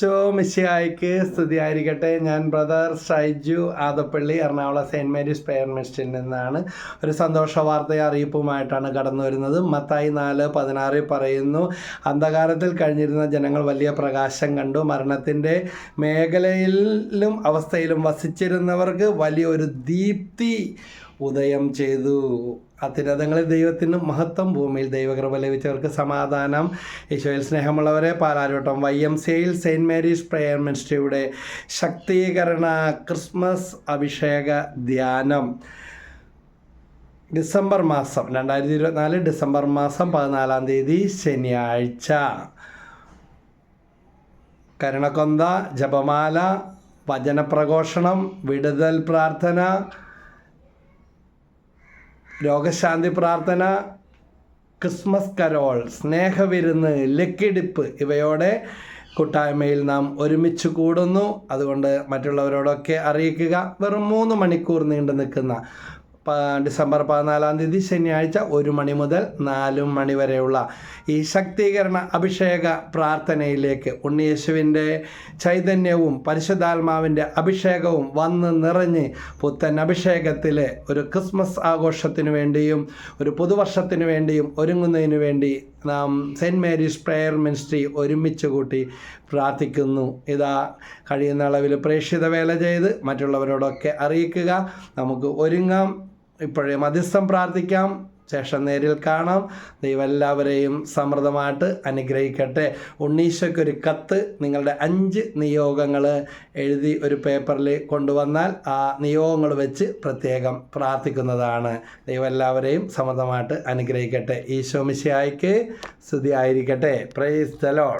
Show മിസ്സിയായിക്ക് സ്തുതിയായിരിക്കട്ടെ. ഞാൻ brother Saiju Adappally Ernakulam Saint Mary's prayer മിസ്റ്റിൽ നിന്നാണ്. ഒരു സന്തോഷ വാർത്തയെ അറിയിപ്പുമായിട്ടാണ് കടന്നു വരുന്നത്. മത്തായി നാല് പതിനാറിൽ പറയുന്നു അന്ധകാരത്തിൽ കഴിഞ്ഞിരുന്ന ജനങ്ങൾ വലിയ പ്രകാശം കണ്ടു. മരണത്തിന്റെ മേഖലയിലും അവസ്ഥയിലും വസിച്ചിരുന്നവർക്ക് വലിയൊരു ദീപ്തി ഉദയം ചെയ്തു. അത്യുന്നതങ്ങളിൽ ദൈവത്തിന് മഹത്വം ഭൂമിയിൽ ദൈവകൃപ ലഭിച്ചവർക്ക് സമാധാനം. ഈശോയിൽ സ്നേഹമുള്ളവരെ പാലാരോട്ടം വൈ എം സിയിൽ സെയിന്റ് മേരീസ് പ്രേയർ മിനിസ്ട്രിയുടെ ശക്തീകരണ ക്രിസ്മസ് അഭിഷേക ധ്യാനം. ഡിസംബർ മാസം രണ്ടായിരത്തി ഇരുപത്തിനാല് ഡിസംബർ മാസം പതിനാലാം തീയതി ശനിയാഴ്ച. കരുണക്കൊന്ത ജപമാല വചനപ്രഘോഷണം വിടുതൽ പ്രാർത്ഥന രോഗശാന്തി പ്രാർത്ഥന ക്രിസ്മസ് കരോൾ സ്നേഹവിരുന്ന് ലക്കിടിപ്പ് ഇവയോടെ കൂട്ടായ്മയിൽ നാം ഒരുമിച്ച് കൂടുന്നു. അതുകൊണ്ട് മറ്റുള്ളവരോടൊക്കെ അറിയിക്കുക. വെറും മൂന്ന് മണിക്കൂർ നീണ്ടു നിൽക്കുന്ന ഡിസംബർ പതിനാലാം തീയതി ശനിയാഴ്ച ഒരു മണി മുതൽ നാല് മണി വരെയുള്ള ഈ ശക്തീകരണ അഭിഷേക പ്രാർത്ഥനയിലേക്ക് ഉണ്ണിയേശുവിന്റെ ചൈതന്യവും പരിശുദ്ധാത്മാവിന്റെ അഭിഷേകവും വന്ന് നിറഞ്ഞ് പുത്തൻ അഭിഷേകത്തിൽ ഒരു ക്രിസ്മസ് ആഘോഷത്തിനു വേണ്ടിയും ഒരു പുതുവർഷത്തിന് വേണ്ടിയും ഒരുങ്ങുന്നതിന് വേണ്ടി നാം സെന്റ് മേരീസ് പ്രെയർ മിനിസ്ട്രി ഒരുമിച്ച് കൂട്ടി പ്രാർത്ഥിക്കുന്നു. ഇതാ കഴിയുന്ന അളവിൽ പ്രേക്ഷിത വേല ചെയ്ത് മറ്റുള്ളവരോടൊക്കെ അറിയിക്കുക. നമുക്ക് ഒരുങ്ങാം. ഇപ്പോഴേ മധ്യസ്ഥം പ്രാർത്ഥിക്കാം. ശേഷം നേരിൽ കാണാം. ദൈവം എല്ലാവരെയും സമൃദ്ധമായിട്ട് അനുഗ്രഹിക്കട്ടെ. ഉണ്ണീശയ്ക്കൊരു കത്ത് നിങ്ങളുടെ അഞ്ച് നിയോഗങ്ങൾ എഴുതി ഒരു പേപ്പറിൽ കൊണ്ടുവന്നാൽ ആ നിയോഗങ്ങൾ വെച്ച് പ്രത്യേകം പ്രാർത്ഥിക്കുന്നതാണ്. ദൈവം എല്ലാവരെയും സമൃദ്ധമായിട്ട് അനുഗ്രഹിക്കട്ടെ. ഈശോ മിശിയായിക്ക് സ്തുതി ആയിരിക്കട്ടെ പ്രൈസ് ലോർഡ്